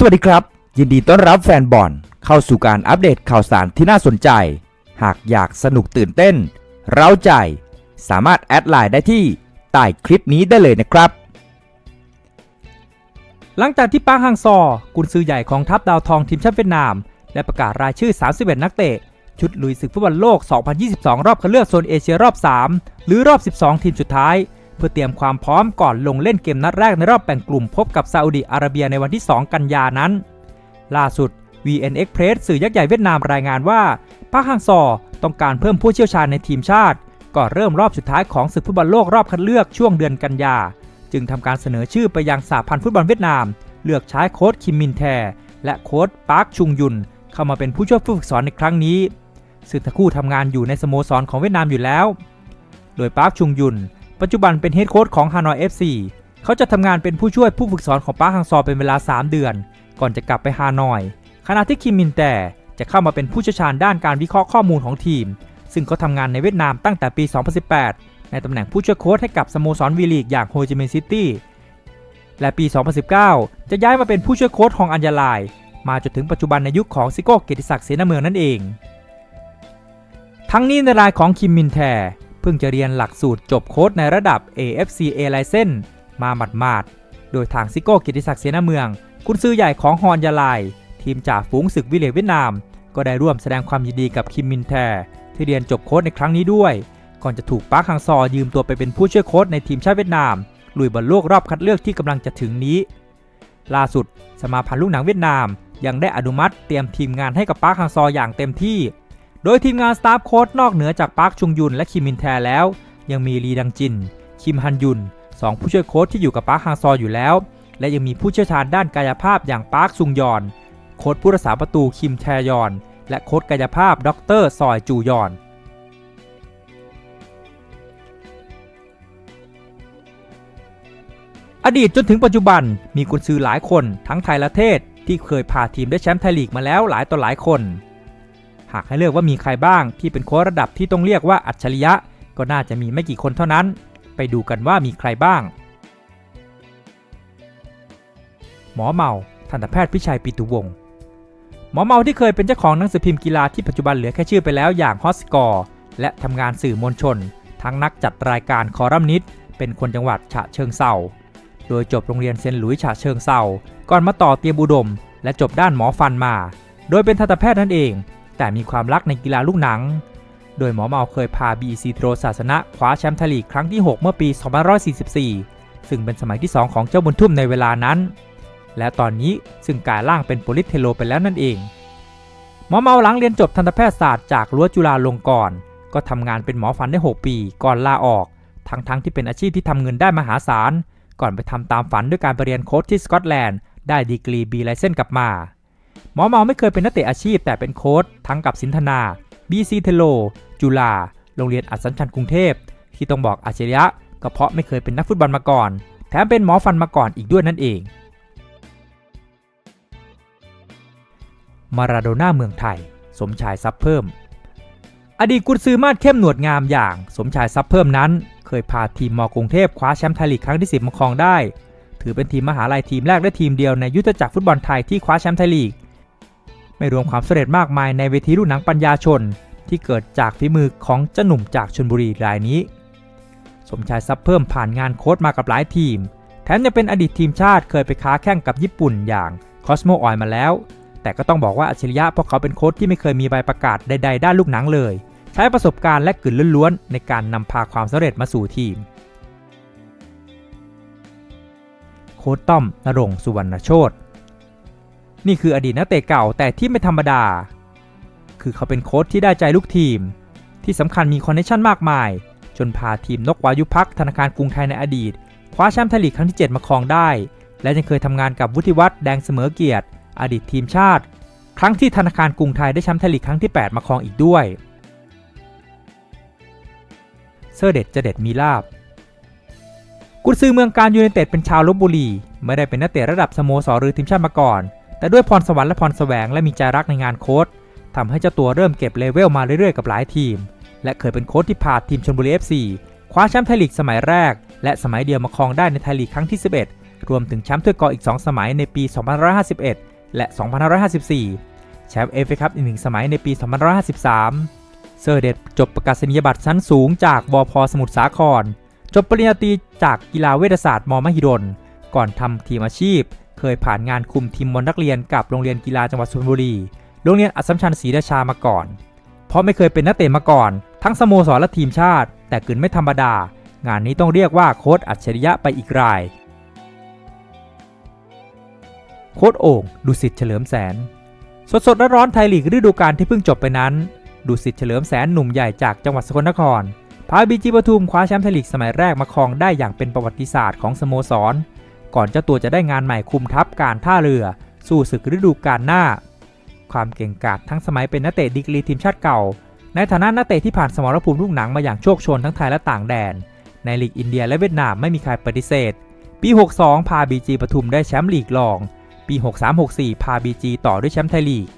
สวัสดีครับ ยินดีต้อนรับแฟนบอลเข้าสู่การอัปเดตข่าวสารที่น่าสนใจ หากอยากสนุกตื่นเต้น เร้าใจ สามารถแอดไลน์ได้ที่ใต้คลิปนี้ได้เลยนะครับ หลังจากที่ปางฮังซอ กุนซือใหญ่ของทัพดาวทองทีมชาติเวียดนาม ได้ประกาศรายชื่อ 31 นักเตะ ชุดลุยศึกฟุตบอลโลก 2022 รอบคัดเลือกโซนเอเชียรอบ 3 หรือรอบ 12 ทีมสุดท้าย เพื่อเตรียมความพร้อมก่อนลงเล่นเกมนัดแรกในรอบแบ่งกลุ่มพบกับซาอุดิอาระเบียในวันที่ 2 กันยานั้น ล่าสุด VN Express สื่อยักษ์ใหญ่เวียดนามรายงานว่าปางฮังซอต้องการเพิ่มผู้เชี่ยวชาญในทีมชาติ ก่อนเริ่มรอบสุดท้ายของศึกฟุตบอลโลกรอบคัดเลือกช่วงเดือนกันยา จึงทำการเสนอชื่อไปยังสหพันธ์ฟุตบอลเวียดนาม เลือกใช้โค้ชคิมมินแท และโค้ชปาร์คชุงยุน เข้ามาเป็นผู้ช่วยผู้ฝึกสอนในครั้งนี้ ซึ่งทั้งคู่ทำงานอยู่ในสโมสรของเวียดนามอยู่แล้ว โดยปาร์คชุงยุน ปัจจุบันเป็นเฮดโค้ชของฮานอย FC เขาจะทำงานเป็นผู้ช่วยผู้ฝึกสอนของป้าฮังซอเป็นเวลา 3 เดือน ก่อนจะกลับไปฮานอย ขณะที่คิมมินแต่จะเข้ามาเป็นผู้เชี่ยวชาญด้านการวิเคราะห์ข้อมูลของทีม ซึ่งเขาทำงานในเวียดนามตั้งแต่ปี 2018 ในตำแหน่งผู้ช่วยโค้ชให้กับสโมสรวีลีกอย่างโฮจิมินห์ซิตี้และปี 2019 จะย้ายมาเป็นผู้ช่วยโค้ชของอัญญาลาย มาจนถึงปัจจุบันในยุคของซิโก้เกียรติศักดิ์เสนาเมืองนั่นเอง ทั้งนี้ในรายของคิมมินแท พิ่งจะเรียนหลักสูตรจบโค้ดในระดับ AFC A License มาหมาดๆ โดยทางซิโก้กียรติศักดิ์เสนาเมือง กุนซือใหญ่ของฮอนยาลาย ทีมจ่าฝูงศึกวิเลย์เวียดนาม ก็ได้ร่วมแสดงความยินดีกับคิมมินแทที่เรียนจบโค้ดในครั้งนี้ด้วย ก่อนจะถูกปาร์คฮังซอยืมตัวไปเป็นผู้ช่วยโค้ชในทีมชาติเวียดนาม ลุยบอลโลกรอบคัดเลือกที่กำลังจะถึงนี้ ล่าสุด สมาพันธ์ลูกหนังเวียดนาม ยังได้อนุมัติเตรียมทีมงานให้กับปาร์คฮังซออย่างเต็มที่ โดยทีมงานสตาฟโค้ชนอกเหนือจากปาร์คชุงยุนและคิมมินแทแล้ว ยังมีลีดังจิน คิมฮันยุนสองผู้ช่วยโค้ชที่อยู่กับปาร์คฮังซออยู่แล้ว และยังมีผู้เชี่ยวชาญด้านกายภาพอย่างปาร์คซุงยอน โค้ชผู้รักษาประตูคิมแทยอน และโค้ชกายภาพดรซอยจูยอนอดีตจนถึงปัจจุบันมีกุนซือหลายคนทั้งไทยและเทศที่เคยพาทีมได้แชมป์ไทยลีกมาแล้วหลายต่อหลายคน หากให้เลือกว่ามีใครบ้าง ที่เป็นโค้ชระดับที่ต้องเรียกว่าอัจฉริยะ ก็น่าจะมีไม่กี่คนเท่านั้น ไปดูกันว่ามีใครบ้าง หมอเมาทันตแพทย์พิชัยปิตุวงศ์หมอเมาที่เคยเป็นเจ้าของหนังสือพิมพ์กีฬาที่ปัจจุบันเหลือแค่ชื่อไปแล้วอย่างฮอสกอร์และทำงานสื่อมวลชน ทั้งนักจัดรายการคอรัมนิสต์เป็นคนจังหวัดฉะเชิงเซาโดยจบโรงเรียนเซนหลุยฉะเชิงเซาก่อนมาต่อเตรียมอุดม และจบด้านหมอฟันมา โดยเป็นทันตแพทย์นั่นเอง แต่มีความรักในกีฬาลูกหนัง โดยหมอเมาเคยพา BEC โตรศาสนะคว้าแชมป์ไทยลีกครั้งที่ 6 เมื่อปี 2544 ซึ่งเป็นสมัยที่ 2 ของเจ้าบุญทุ่มในเวลานั้น และตอนนี้ซึ่งกลายร่างเป็นโปลิสเทโลไปแล้วนั่นเอง หมอเมาหลังเรียนจบทันตแพทยศาสตร์จากรั้วจุฬาลงกรณ์ก็ทำงานเป็นหมอฟันได้ 6 ปี ก่อนลาออก ทั้งๆทที่เป็นอาชีพที่ทำเงินได้มหาศาล ก่อนไปทำตามฝันด้วยการไปเรียนโค้ชที่สกอตแลนด์ ได้ดีกรีบีไลเซนกลับมา หมอเมาไม่เคยเป็นนักเตะอาชีพแต่เป็นโค้ชทั้งกับสินธนา BC เทโล จุฬาโรงเรียนอัศสัมชัญกรุงเทพ ที่ต้องบอกอาชริยะก็เพราะไม่เคยเป็นนักฟุตบอลมาก่อน แถมเป็นหมอฟันมาก่อนอีกด้วยนั่นเอง มาราโดน่าเมืองไทย สมชายซับเพิ่ม อดีตกุนซือมาดเข้มหนวดงามอย่าง สมชายซับเพิ่มนั้น เคยพาทีมมอกรุงเทพคว้าแชมป์ไทยลีกครั้งที่ 10มาครองได้ ถือเป็นทีมมหาลัยทีมแรกและทีมเดียวในยุทธจักรฟุตบอลไทยที่คว้าแชมป์ไทยลีก ไม่รวมความสำเร็จมากมายในเวทีลูกหนังปัญญาชน ที่เกิดจากฝีมือของเจ้าหนุ่มจากชนบุรีรายนี้ สมชายซับเพิ่มผ่านงานโค้ชมากับหลายทีม แถมยังเป็นอดีตทีมชาติเคยไปค้าแข่งกับญี่ปุ่นอย่างคอสโมออยมาแล้ว แต่ก็ต้องบอกว่าอัจฉริยะเพราะเขาเป็นโค้ชที่ไม่เคยมีใบประกาศใดๆ ด้านลูกหนังเลย ใช้ประสบการณ์และกลืนล้วนๆในการนำพาความสำเร็จมาสู่ทีมโค้ชต้อมนรงสุวรรณโชต นี่คืออดีตนักเตะเก่าแต่ที่ไม่ธรรมดา คือเขาเป็นโค้ชที่ได้ใจลูกทีม ที่สำคัญมีคอนเนคชั่นมากมาย จนพาทีมนกวายุพักธนาคารกรุงไทยในอดีต คว้าแชมป์ไทยลีกครั้งที่ 7 มาครองได้ และยังเคยทำงานกับวุฒิวัฒน์แดงเสมอเกียรติ อดีตทีมชาติ ครั้งที่ธนาคารกรุงไทยได้แชมป์ไทยลีกครั้งที่ 8 มาครองอีกด้วย เซอร์เด็ดจะเด็ดมีลาบกุนซือเมืองการยูไนเต็ดเป็นชาวลบบุรีไม่ได้เป็นนักเตะระดับสโมสรหรือทีมชาติมาก่อน แต่ด้วยพรสวรรค์และพรแสวงและมีใจรักในงานโค้ชทำให้เจ้าตัวเริ่มเก็บเลเวลมาเรื่อยๆกับหลายทีม และเคยเป็นโค้ชที่พาทีมชลบุรี FC คว้าแชมป์ไทยลีกสมัยแรก และสมัยเดียวมาครองได้ในไทยลีกครั้งที่ 11 รวมถึงแชมป์ถ้วยกออีก 2 สมัยในปี 2551 และ 2554 แชมป์เอฟเอคัพอีกหนึ่งสมัยในปี 2553 เซอร์เดดจบประกาศนียบัตรชั้นสูงจากวพสมุทรสาคร จบปริญญาตรีจากกีฬาเวชศาสตร์มมหิดล ก่อนทำทีมอาชีพ เคยผ่านงานคุมทีมบอลนักเรียนกับโรงเรียนกีฬาจังหวัดสุพรรณบุรี โรงเรียนอัสสัมชัญศรีราชามาก่อน เพราะไม่เคยเป็นนักเตะมาก่อน ทั้งสโมสรและทีมชาติ แต่กึนไม่ธรรมดา งานนี้ต้องเรียกว่าโค้ชอัจฉริยะไปอีกราย โค้ชโอ่งดุสิตเฉลิมแสน สดสดๆร้อนไทยลีกฤดูกาลที่เพิ่งจบไปนั้นดุสิตเฉลิมแสนหนุ่มใหญ่จากจังหวัดสกลนครพาบีจีปทุมคว้าแชมป์ไทยลีกสมัยแรกมาครองได้อย่างเป็นประวัติศาสตร์ของสโมสร ก่อนเจ้าตัวจะได้งานใหม่คุมทัพการท่าเรือ สู้ศึกฤดูกาลหน้า ความเก่งกาจทั้งสมัยเป็นนักเตะดีกรีทีมชาติเก่า ในฐานะนักเตะที่ผ่านสมรภูมิลูกหนังมาอย่างโชคชนทั้งไทยและต่างแดน ในลีกอินเดียและเวียดนามไม่มีใครปฏิเสธ ปี 62 พาบีจีปทุมได้แชมป์ลีกรอง ปี 63-64 พาบีจีต่อด้วยแชมป์ไทยลีก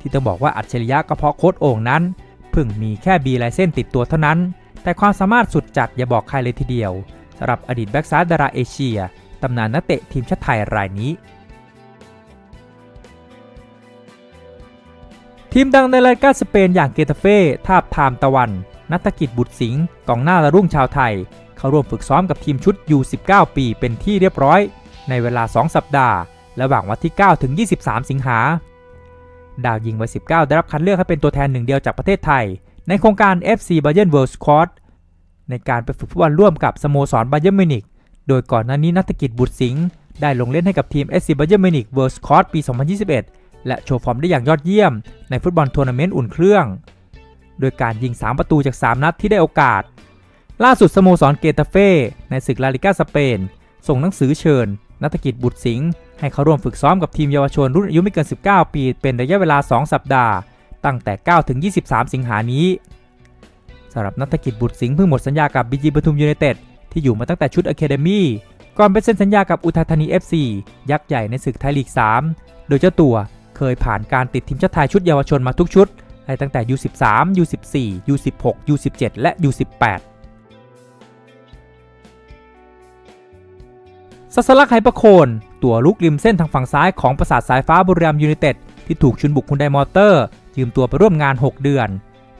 ที่ต้องบอกว่าอัจฉริยะก็เพราะโค้ดโอ่งนั้นเพิ่งมีแค่บีลายเส้นติดตัวเท่านั้น แต่ความสามารถสุดจัดอย่าบอกใครเลยทีเดียวสำหรับอดีตแบ็กซ้ายดาราเอเชีย ตำนานนักเตะทีมชาติไทยรายนี้ ทีมดังในรายการสเปนอย่างเกตาเฟ่ทาบทามตะวัน นัตกิจบุตรสิงห์กองหน้าละรุ่งชาวไทย เข้าร่วมฝึกซ้อมกับทีมชุด U19 ปีเป็นที่เรียบร้อย ในเวลา 2 สัปดาห์ ระหว่างวันที่ 9 ถึง 23 สิงหาดาวยิงวัย 19 ได้รับคัดเลือกให้เป็นตัวแทนหนึ่งเดียวจากประเทศไทย ในโครงการ FC Bayern World Squad ในการไปฝึกฟุตบอลร่วมกับสโมสรบาเย r n มิวนิก โดยก่อนหน้านี้นัตกิจบุตรสิงห์ได้ลงเล่นให้กับทีม SC Bayern Munich World Squad ปี 2021 และโชว์ฟอร์มได้อย่างยอดเยี่ยม ในฟุตบอลทัวร์นาเมนต์อุ่นเครื่อง โดยการยิง 3 ประตูจาก 3 นัดที่ได้โอกาส ล่าสุดสโมสรเกตาเฟ่ในศึกลาลิก้าสเปน ส่งหนังสือเชิญ นัตกิจบุตรสิงห์ให้เข้าร่วมฝึกซ้อมกับทีมเยาวชนรุ่นอายุไม่เกิน 19 ปี เป็นระยะเวลา 2 สัปดาห์ ตั้งแต่ 9 ถึง 23 สิงหานี้สำหรับนัตกิจบุตรสิงห์เพิ่งหมดสัญญากับบีจีปทุมยูไนเต็ด ที่อยู่มาตั้งแต่ชุดอะเคเดมี่ก่อนไปเซ็นสัญญากับอุทัยธานี FC ยักษ์ใหญ่ในศึกไทยลีก 3 โดยเจ้าตัวเคยผ่านการติดทีมชาติไทยชุดเยาวชนมาทุกชุดในตั้งแต่ U13 U14 U16 U17 และ U18 สัสลักไหประโคน ตัวลุกริมเส้นทางฝั่งซ้ายของประสาทสายฟ้าบุรีรัมยูไนเต็ดที่ถูกชุนบุกคุณไดมอเตอร์ ยืมตัวไปร่วมงาน 6 เดือน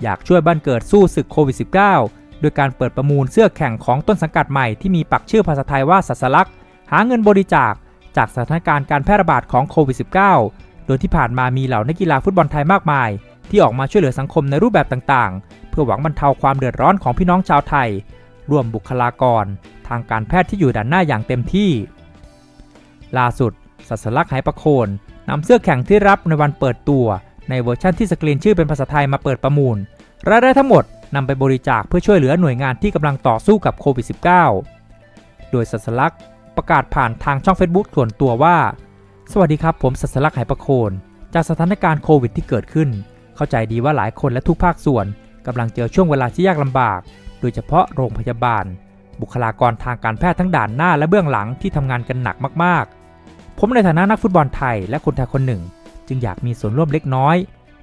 อยากช่วยบ้านเกิดสู้ศึกโควิด -19 ดยการเปิดประมูลเสื้อแข่งของต้นสังกัดใหม่ที่มีปักชื่อภาษาไทยว่าสัสลักหาเงินบริจาคจากสถานการณ์การแพร่ระบาดของโควิด -19 โดยที่ผ่านมามีเหล่านักกีฬาฟุตบอลไทยมากมาย ที่ออกมาช่วยเหลือสังคมในรูปแบบต่างๆ เพื่อหวังบรรเทาความเดือดร้อนของพี่น้องชาวไทยร่วมบุคลากร ทางการแพทย์ที่อยู่ด้านหน้าอย่างเต็มที่ ล่าสุดสัสลักไหประโคนนำเสื้อแข่งที่รับในวันเปิดตัว ในเวอร์ชั่นที่สกรีนชื่อเป็นภาษาไทยมาเปิดประมูลรายได้ทั้งหมด นำไปบริจาคเพื่อช่วยเหลือหน่วยงานที่กำลังต่อสู้กับโควิด -19 โดยสัสลักประกาศผ่านทางช่อง Facebook ส่วนตัวว่า สวัสดีครับผมสัสลักไหประโคน จากสถานการณ์โควิดที่เกิดขึ้น เข้าใจดีว่าหลายคนและทุกภาคส่วนกำลังเจอช่วงเวลาที่ยากลำบาก โดยเฉพาะโรงพยาบาล บุคลากรทางการแพทย์ทั้งด่านหน้าและเบื้องหลังที่ทำงานกันหนักมากๆ ผมในฐานะนักฟุตบอลไทยและคนไทยคนหนึ่ง จึงอยากมีส่วนร่วมเล็กน้อย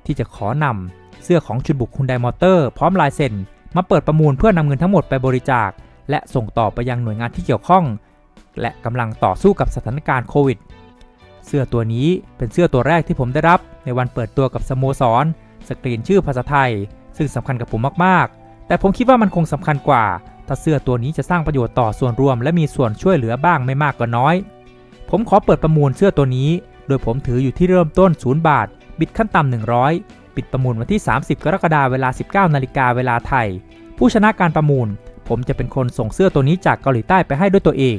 ที่จะขอนำ เสื้อของชุนบุกคุณไดมอเตอร์พร้อมลายเซ็นมาเปิดประมูลเพื่อนำเงินทั้งหมดไปบริจาค และส่งต่อไปยังหน่วยงานที่เกี่ยวข้อง และกำลังต่อสู้กับสถานการณ์โควิด เสื้อตัวนี้เป็นเสื้อตัวแรกที่ผมได้รับ ในวันเปิดตัวกับสโมสร สกรีนชื่อภาษาไทย ซึ่งสำคัญกับผมมากๆ แต่ผมคิดว่ามันคงสำคัญกว่า ถ้าเสื้อตัวนี้จะสร้างประโยชน์ต่อส่วนรวม และมีส่วนช่วยเหลือบ้างไม่มากก็น้อย ผมขอเปิดประมูลเสื้อตัวนี้ โดยผมถืออยู่ที่เริ่มต้น0บาท บิดขั้นต่ำ100 ปิดประมูลวันที่ 30 กรกฎาคมเวลา 19 นาฬิกาเวลาไทย ผู้ชนะการประมูล ผมจะเป็นคนส่งเสื้อตัวนี้จากเกาหลีใต้ไปให้ด้วยตัวเอง